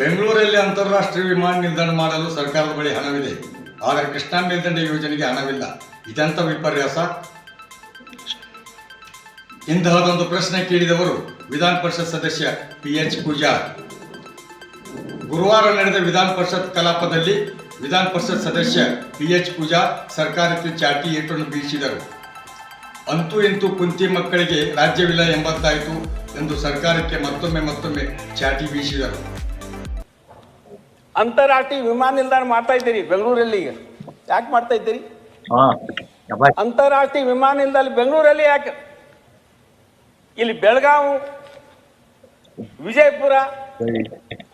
ಬೆಂಗಳೂರಲ್ಲಿ ಅಂತಾರಾಷ್ಟ್ರೀಯ ವಿಮಾನ ನಿಲ್ದಾಣ ಮಾಡಲು ಸರ್ಕಾರದ ಬಳಿ ಹಣವಿದೆ. ಆದರೆ ಕೃಷ್ಣಾ ಮೇಲ್ದಂಡೆ ಯೋಜನೆಗೆ ಹಣವಿಲ್ಲ. ಇದೆಂತ ವಿಪರ್ಯಾಸ? ಇಂತಹದೊಂದು ಪ್ರಶ್ನೆ ಕೇಳಿದವರು ವಿಧಾನ ಪರಿಷತ್ ಸದಸ್ಯ ಪಿ ಎಚ್ ಪೂಜಾ ಗುರುವಾರ ನಡೆದ ವಿಧಾನ ಪರಿಷತ್ ಕಲಾಪದಲ್ಲಿ ವಿಧಾನ ಪರಿಷತ್ ಸದಸ್ಯ ಪಿ ಎಚ್ ಪೂಜಾ ಸರ್ಕಾರಕ್ಕೆ ಚಾಟಿ ಏಟನ್ನು ಬೀಸಿದರು. ಅಂತೂ ಇಂತೂ ಕುಂತಿ ಮಕ್ಕಳಿಗೆ ರಾಜ್ಯವಿಲ್ಲ ಎಂಬತ್ತಾಯಿತು ಎಂದು ಸರ್ಕಾರಕ್ಕೆ ಮತ್ತೊಮ್ಮೆ ಮತ್ತೊಮ್ಮೆ ಚಾಟಿ ಬೀಸಿದರು. ಅಂತಾರಾಷ್ಟ್ರೀಯ ವಿಮಾನ ನಿಲ್ದಾಣ ಮಾಡ್ತಾ ಇದ್ದೀರಿ ಬೆಂಗಳೂರಲ್ಲಿ ಈಗ. ಯಾಕೆ ಮಾಡ್ತಾ ಇದ್ದೀರಿ? ಅಂತಾರಾಷ್ಟ್ರೀಯ ವಿಮಾನ ನಿಲ್ದಾಣ ಬೆಂಗಳೂರಲ್ಲಿ ಯಾಕೆ? ಇಲ್ಲಿ ಬೆಳಗಾವಿ ವಿಜಯಪುರ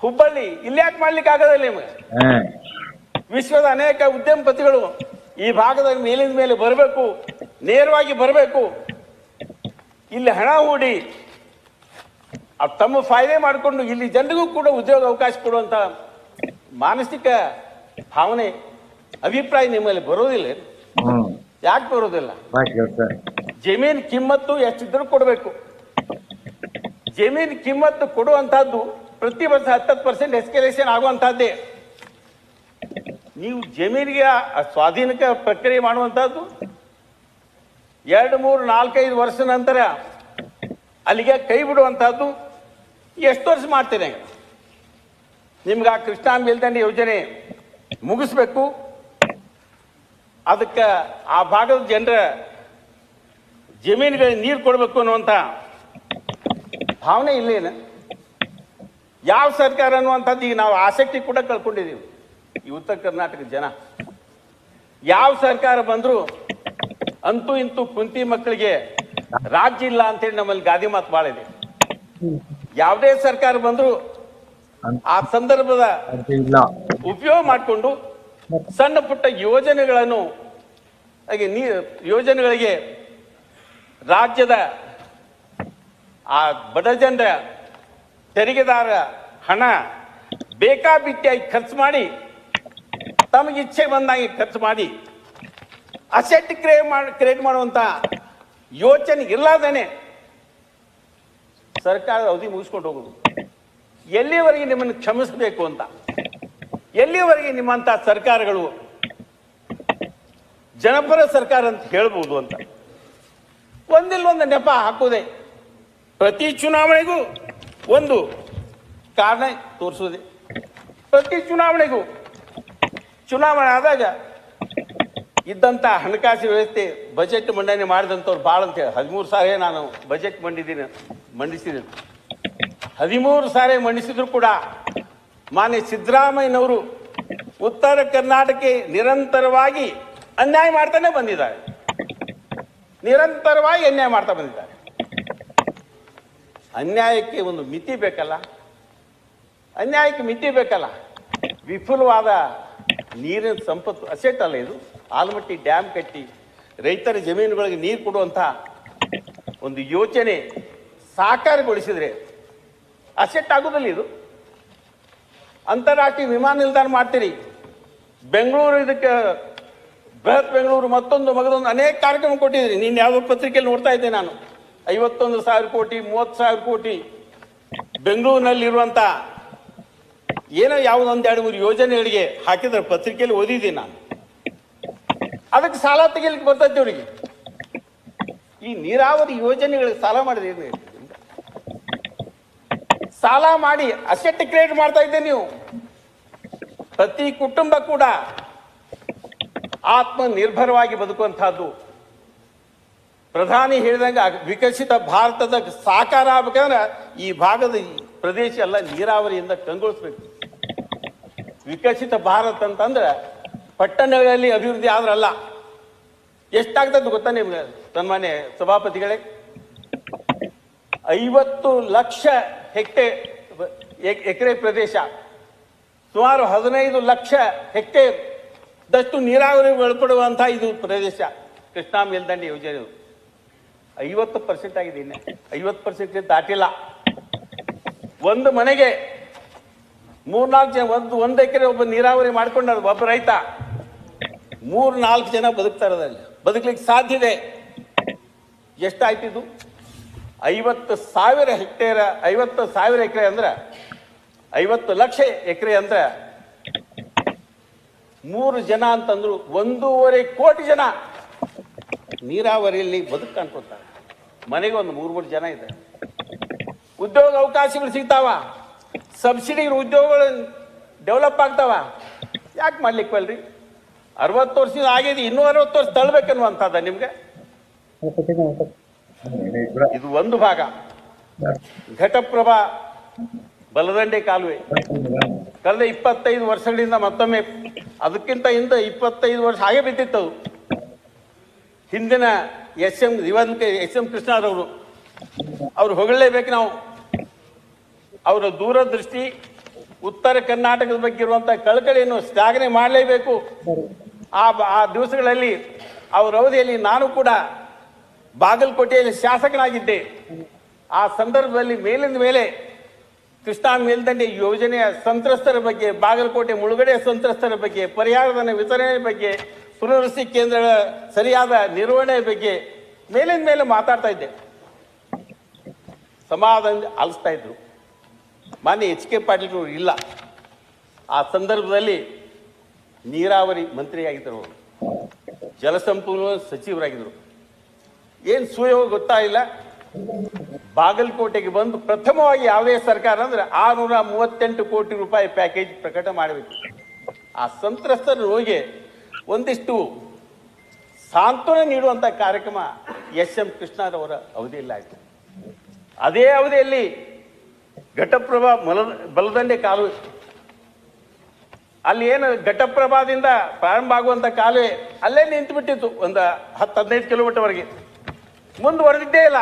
ಹುಬ್ಬಳ್ಳಿ ಇಲ್ಲಿ ಯಾಕೆ ಮಾಡ್ಲಿಕ್ಕೆ ಆಗೋದಿಲ್ಲ ನಿಮಗೆ? ವಿಶ್ವದ ಅನೇಕ ಉದ್ಯಮಪತಿಗಳು ಈ ಭಾಗದ ಮೇಲಿನ ಮೇಲೆ ಬರಬೇಕು ನೇರವಾಗಿ ಬರಬೇಕು. ಇಲ್ಲಿ ಹಣ ಹೂಡಿ ತಮ್ಮ ಫಾಯ್ದೆ ಮಾಡಿಕೊಂಡು ಇಲ್ಲಿ ಜನರಿಗೂ ಕೂಡ ಉದ್ಯೋಗ ಅವಕಾಶ ಕೊಡುವಂತ ಮಾನಸಿಕ ಭಾವನೆ ಅಭಿಪ್ರಾಯ ನಿಮ್ಮಲ್ಲಿ ಬರೋದಿಲ್ಲ ಯಾಕೆ ಬರೋದಿಲ್ಲ? ಜಮೀನ್ ಕಿಮ್ಮತ್ತು ಎಷ್ಟಿದ್ರು ಕೊಡಬೇಕು. ಜಮೀನ್ ಕಿಮ್ಮತ್ತು ಕೊಡುವಂತಹದ್ದು ಪ್ರತಿ ವರ್ಷ ಹತ್ತತ್ತು ಪರ್ಸೆಂಟ್ ಎಸ್ಕಲೇಷನ್ ಆಗುವಂತಹದ್ದೇ ನೀವು ಜಮೀನಿಗೆ ಸ್ವಾಧೀನಕ ಸ್ವಾಧೀನಕ್ಕೆ ಪ್ರಕ್ರಿಯೆ ಮಾಡುವಂತಹದ್ದು ಎರಡು ಮೂರು ನಾಲ್ಕೈದು ವರ್ಷ ನಂತರ ಅಲ್ಲಿಗೆ ಕೈ ಬಿಡುವಂತಹದ್ದು ಎಷ್ಟು ವರ್ಷ ಮಾಡ್ತೀರಿ ನಿಮ್ಗೆ ಆ ಕೃಷ್ಣಾ ಮೇಲ್ದಂಡೆ ಯೋಜನೆ ಮುಗಿಸ್ಬೇಕು. ಅದಕ್ಕೆ ಆ ಭಾಗದ ಜನರ ಜಮೀನುಗಳಿಗೆ ನೀರು ಕೊಡಬೇಕು ಅನ್ನುವಂಥ ಭಾವನೆ ಇಲ್ಲೇನು ಯಾವ ಸರ್ಕಾರ ಅನ್ನುವಂಥದ್ದು ಈಗ ನಾವು ಆಸಕ್ತಿ ಕೂಡ ಕಳ್ಕೊಂಡಿದ್ದೀವಿ. ಈ ಉತ್ತರ ಕರ್ನಾಟಕದ ಜನ. ಯಾವ ಸರ್ಕಾರ ಬಂದರೂ ಅಂತೂ ಇಂತೂ ಕುಂತಿ ಮಕ್ಕಳಿಗೆ ರಾಜ್ಯ ಇಲ್ಲ ಅಂತೇಳಿ ನಮ್ಮಲ್ಲಿ ಗಾದಿ ಮಾತು ಭಾಳ ಇದೆ ಯಾವುದೇ ಸರ್ಕಾರ ಬಂದರೂ ಆ ಸಂದರ್ಭದ ಉಪಯೋಗ ಮಾಡಿಕೊಂಡು ಸಣ್ಣ ಪುಟ್ಟ ಯೋಜನೆಗಳನ್ನು ಹಾಗೆ ನೀ ಯೋಜನೆಗಳಿಗೆ ರಾಜ್ಯದ ಆ ಬಡ ಜನರ ತೆರಿಗೆದಾರ ಹಣ ಬೇಕಾಬಿಟ್ಟಿಯಾಗಿ ಖರ್ಚು ಮಾಡಿ ತಮಗೆ ಇಚ್ಛೆ ಬಂದಾಗಿ ಖರ್ಚು ಮಾಡಿ ಅಸೆಟ್ ಕ್ರಿಯೇಟ್ ಮಾಡಿ ಕ್ರಿಯೇಟ್ ಮಾಡುವಂತ ಯೋಚನೆ ಇರ್ಲಾದೇನೆ ಸರ್ಕಾರದ ಅವಧಿ ಮುಗಿಸ್ಕೊಂಡು ಹೋಗುದು. ಎಲ್ಲಿವರೆಗೆ ನಿಮ್ಮನ್ನು ಕ್ಷಮಿಸಬೇಕು ಅಂತ? ಎಲ್ಲಿವರೆಗೆ ನಿಮ್ಮಂತ ಸರ್ಕಾರಗಳು ಜನಪರ ಸರ್ಕಾರ ಅಂತ ಹೇಳ್ಬೋದು ಅಂತ? ಒಂದಿಲ್ಲ ಒಂದು ನೆಪ ಹಾಕೋದೆ ಪ್ರತಿ ಚುನಾವಣೆಗೂ ಒಂದು ಕಾರಣ ತೋರಿಸೋದೆ ಪ್ರತಿ ಚುನಾವಣೆಗೂ ಚುನಾವಣೆ ಆದಾಗ ಇದ್ದಂಥ ಹಣಕಾಸು ವ್ಯವಸ್ಥೆ, ಬಜೆಟ್ ಮಂಡನೆ ಮಾಡಿದಂಥವ್ರು ಭಾಳ ಅಂತ ಹೇಳಿ. ಹದಿಮೂರು ಸಾವಿರ ನಾನು ಬಜೆಟ್ ಮಂಡಿದ್ದೀನಿ ಮಂಡಿಸಿದ್ದೀನಿ ಹದಿಮೂರು ಸಾರಿ ಮಣಿಸಿದ್ರು ಕೂಡ ಮಾನ್ಯ ಸಿದ್ದರಾಮಯ್ಯನವರು ಉತ್ತರ ಕರ್ನಾಟಕಕ್ಕೆ ನಿರಂತರವಾಗಿ ಅನ್ಯಾಯ ಮಾಡ್ತಾನೆ ಬಂದಿದ್ದಾರೆ. ನಿರಂತರವಾಗಿ ಅನ್ಯಾಯ ಮಾಡ್ತಾ ಬಂದಿದ್ದಾರೆ. ಅನ್ಯಾಯಕ್ಕೆ ಒಂದು ಮಿತಿ ಬೇಕಲ್ಲ? ಅನ್ಯಾಯಕ್ಕೆ ಮಿತಿ ಬೇಕಲ್ಲ? ವಿಪುಲವಾದ ನೀರಿನ ಸಂಪತ್ತು ಅಸೆಟ್ ಅಲ್ಲ ಇದು. ಆಲಮಟ್ಟಿ ಡ್ಯಾಮ್ ಕಟ್ಟಿ ರೈತರ ಜಮೀನುಗಳಿಗೆ ನೀರು ಕೊಡುವಂಥ ಒಂದು ಯೋಚನೆ ಸಾಕಾರಗೊಳಿಸಿದ್ರೆ ಅಸೆಟ್ ಆಗೋದಿಲ್ಲ ಇದು. ಅಂತಾರಾಷ್ಟ್ರೀಯ ವಿಮಾನ ನಿಲ್ದಾಣ ಮಾಡ್ತೀರಿ. ಬೆಂಗಳೂರು ಇದಕ್ಕೆ, ಬೃಹತ್ ಬೆಂಗಳೂರು ಮತ್ತೊಂದು ಮಗದೊಂದು ಅನೇಕ ಕಾರ್ಯಕ್ರಮ ಕೊಟ್ಟಿದ್ದೀರಿ. ನೀನು ಯಾವುದೋ ಪತ್ರಿಕೆಯಲ್ಲಿ ನೋಡ್ತಾ ಇದ್ದೆ ನಾನು. ಐವತ್ತೊಂದು ಸಾವಿರ ಕೋಟಿ, ಮೂವತ್ತು ಸಾವಿರ ಕೋಟಿ ಬೆಂಗಳೂರಿನಲ್ಲಿರುವಂಥ ಏನೋ ಯಾವುದೊಂದು ಎರಡು ಮೂರು ಯೋಜನೆಗಳಿಗೆ ಹಾಕಿದ್ರೆ ಪತ್ರಿಕೆಯಲ್ಲಿ ಓದಿದ್ದೀನಿ ನಾನು. ಅದಕ್ಕೆ ಸಾಲ ತೆಗಿಲಿಕ್ಕೆ ಬರ್ತೈತೆ ಅವರಿಗೆ ಈ ನೀರಾವರಿ ಯೋಜನೆಗಳಿಗೆ ಸಾಲ ಮಾಡಿದ್ರೆ? ಸಾಲ ಮಾಡಿ ಅಸೆಟ್ ಕ್ರಿಯೇಟ್ ಮಾಡ್ತಾ ಇದ್ದೆ ನೀವು. ಪ್ರತಿ ಕುಟುಂಬ ಕೂಡ ಆತ್ಮ ನಿರ್ಭರವಾಗಿ ಬದುಕುವಂತಹದ್ದು ಪ್ರಧಾನಿ ಹೇಳಿದಂಗೆ ವಿಕಸಿತ ಭಾರತದ ಸಾಕಾರ ಆಗ್ಬೇಕಂದ್ರೆ ಈ ಭಾಗದ ಪ್ರದೇಶ ಎಲ್ಲ ನೀರಾವರಿಯಿಂದ ಕಂಗೊಳಿಸ್ಬೇಕು. ವಿಕಸಿತ ಭಾರತ ಅಂತಂದ್ರೆ ಪಟ್ಟಣಗಳಲ್ಲಿ ಅಭಿವೃದ್ಧಿ ಆದ್ರಲ್ಲ ಎಷ್ಟಾಗ್ತದೆ ಗೊತ್ತಾ ನಿಮ್ಗೆ ಸನ್ಮಾನ್ಯ ಸಭಾಪತಿಗಳೇ? ಐವತ್ತು ಲಕ್ಷ ಹೆಕ್ಟೇರ್ ಎಕರೆ ಪ್ರದೇಶ. ಸುಮಾರು ಹದಿನೈದು ಲಕ್ಷ ಹೆಕ್ಟೇರ್ ದಷ್ಟು ನೀರಾವರಿ ಒಳಪಡುವಂಥ ಇದು ಪ್ರದೇಶ. ಕೃಷ್ಣಾ ಮೇಲ್ದಂಡೆ ಯೋಜನೆ. ಐವತ್ತು ಪರ್ಸೆಂಟ್ ಆಗಿದೆ ಇನ್ನೇ. ಐವತ್ತು ಪರ್ಸೆಂಟ್ ದಾಟಿಲ್ಲ. ಒಂದು ಮನೆಗೆ ಮೂರ್ನಾಲ್ಕು ಜನ, ಒಂದು ಒಂದು ಎಕರೆ ಒಬ್ಬ ನೀರಾವರಿ ಮಾಡ್ಕೊಂಡ ಒಬ್ಬ ರೈತ. ಮೂರು ನಾಲ್ಕು ಜನ ಬದುಕ್ತಾರೆ ಅದರಲ್ಲಿ ಬದುಕಲಿಕ್ಕೆ ಸಾಧ್ಯ ಇದೆ. ಎಷ್ಟಾಯ್ತಿದ್ದು ಐವತ್ತು ಸಾವಿರ ಹೆಕ್ಟೇರ್, ಐವತ್ತು ಸಾವಿರ ಎಕರೆ ಅಂದ್ರೆ, ಐವತ್ತು ಲಕ್ಷ ಎಕರೆ ಅಂದ್ರೆ ಮೂರು ಜನ ಅಂತಂದ್ರು ಒಂದೂವರೆ ಕೋಟಿ ಜನ ನೀರಾವರಿಯಲ್ಲಿ ಬದುಕು ಕಾಣ್ಕೊತಾರೆ ಮನೆಗೆ ಒಂದು ಮೂರು ಮೂರು ಜನ ಇದೆ ಉದ್ಯೋಗ ಅವಕಾಶಗಳು ಸಿಗ್ತಾವ. ಸಬ್ಸಿಡಿ ಉದ್ಯೋಗಗಳು ಡೆವಲಪ್ ಆಗ್ತಾವ. ಯಾಕೆ ಮಾಡ್ಲಿಕ್ಕಲ್ರಿ ಅರವತ್ತು ವರ್ಷದ ಆಗಿದೆ, ಇನ್ನೂ ಅರವತ್ತು ವರ್ಷ ತಳ್ಬೇಕನ್ನುವಂಥದ್ದ ನಿಮ್ಗೆ? ಇದು ಒಂದು ಭಾಗ. ಘಟಪ್ರಭಾ ಬಲದಂಡೆ ಕಾಲುವೆ. ಕಳೆದ ಇಪ್ಪತ್ತೈದು ವರ್ಷಗಳಿಂದ ಮತ್ತೊಮ್ಮೆ ಅದಕ್ಕಿಂತ ಹಿಂದೆ ಇಪ್ಪತ್ತೈದು ವರ್ಷ ಹಾಗೆ ಬಿದ್ದಿತ್ತು ಹಿಂದಿನ ಎಸ್ ಎಂ, ದಿವಂತ ಎಸ್ ಎಂ ಕೃಷ್ಣರವರು ಅವ್ರು ಹೊಗಳಲೇಬೇಕು ನಾವು. ಅವರ ದೂರದೃಷ್ಟಿ ಉತ್ತರ ಕರ್ನಾಟಕದ ಬಗ್ಗೆ ಇರುವಂಥ ಕಳಕಳಿಯನ್ನು ಶ್ಲಾಘನೆ ಮಾಡಲೇಬೇಕು. ಆ ಆ ದಿವಸಗಳಲ್ಲಿ ಅವರ ಅವಧಿಯಲ್ಲಿ ನಾನು ಕೂಡ ಬಾಗಲಕೋಟೆಯಲ್ಲಿ ಶಾಸಕನಾಗಿದ್ದೆ. ಆ ಸಂದರ್ಭದಲ್ಲಿ ಮೇಲಿಂದ ಮೇಲೆ ಕೃಷ್ಣಾ ಮೇಲ್ದಂಡೆ ಯೋಜನೆಯ ಸಂತ್ರಸ್ತರ ಬಗ್ಗೆ, ಬಾಗಲಕೋಟೆ ಮುಳುಗಡೆ ಸಂತ್ರಸ್ತರ ಬಗ್ಗೆ ಪರಿಹಾರದ ವಿತರಣೆ ಬಗ್ಗೆ, ಪುನರ್ವಸತಿ ಕೇಂದ್ರಗಳ ಸರಿಯಾದ ನಿರ್ವಹಣೆ ಬಗ್ಗೆ ಮೇಲಿಂದ ಮೇಲೆ ಮಾತಾಡ್ತಾ ಇದ್ದೆ. ಸಮಾಧಾನ ಆಲಿಸ್ತಾ ಇದ್ರು. ಮಾನ್ಯ ಎಚ್ ಕೆ ಪಾಟೀಲ್ ಇಲ್ಲ. ಆ ಸಂದರ್ಭದಲ್ಲಿ ನೀರಾವರಿ ಮಂತ್ರಿಯಾಗಿದ್ದರು ಅವರು. ಜಲಸಂಪನ್ಮೂಲ ಸಚಿವರಾಗಿದ್ದರು. ಏನು ಸುಯೋಗ ಗೊತ್ತಾಗಿಲ್ಲ ಬಾಗಲಕೋಟೆಗೆ ಬಂದು ಪ್ರಥಮವಾಗಿ ಯಾವುದೇ ಸರ್ಕಾರ ಅಂದ್ರೆ ಆರುನೂರ ಮೂವತ್ತೆಂಟು ಕೋಟಿ ರೂಪಾಯಿ ಪ್ಯಾಕೇಜ್ ಪ್ರಕಟ ಮಾಡಬೇಕು. ಆ ಸಂತ್ರಸ್ತರ ರೋಗಿ ಒಂದಿಷ್ಟು ಸಾಂತ್ವನ ನೀಡುವಂಥ ಕಾರ್ಯಕ್ರಮ ಎಸ್ ಎಂ ಕೃಷ್ಣರವರ ಅವಧಿಯಲ್ಲಿ ಆಯಿತು. ಅದೇ ಅವಧಿಯಲ್ಲಿ ಘಟಪ್ರಭಾ ಮಲ, ಬಲದಂಡೆ ಕಾಲುವೆ ಅಲ್ಲಿ ಏನು ಘಟಪ್ರಭಾದಿಂದ ಪ್ರಾರಂಭ ಆಗುವಂಥ ಕಾಲುವೆ ಅಲ್ಲೇ ನಿಂತು ಬಿಟ್ಟಿತ್ತು ಒಂದು ಹತ್ತು ಹದಿನೈದು ಕಿಲೋಮೀಟರ್ವರೆಗೆ. ಮುಂದುವರೆದಿದ್ದೇ ಇಲ್ಲ.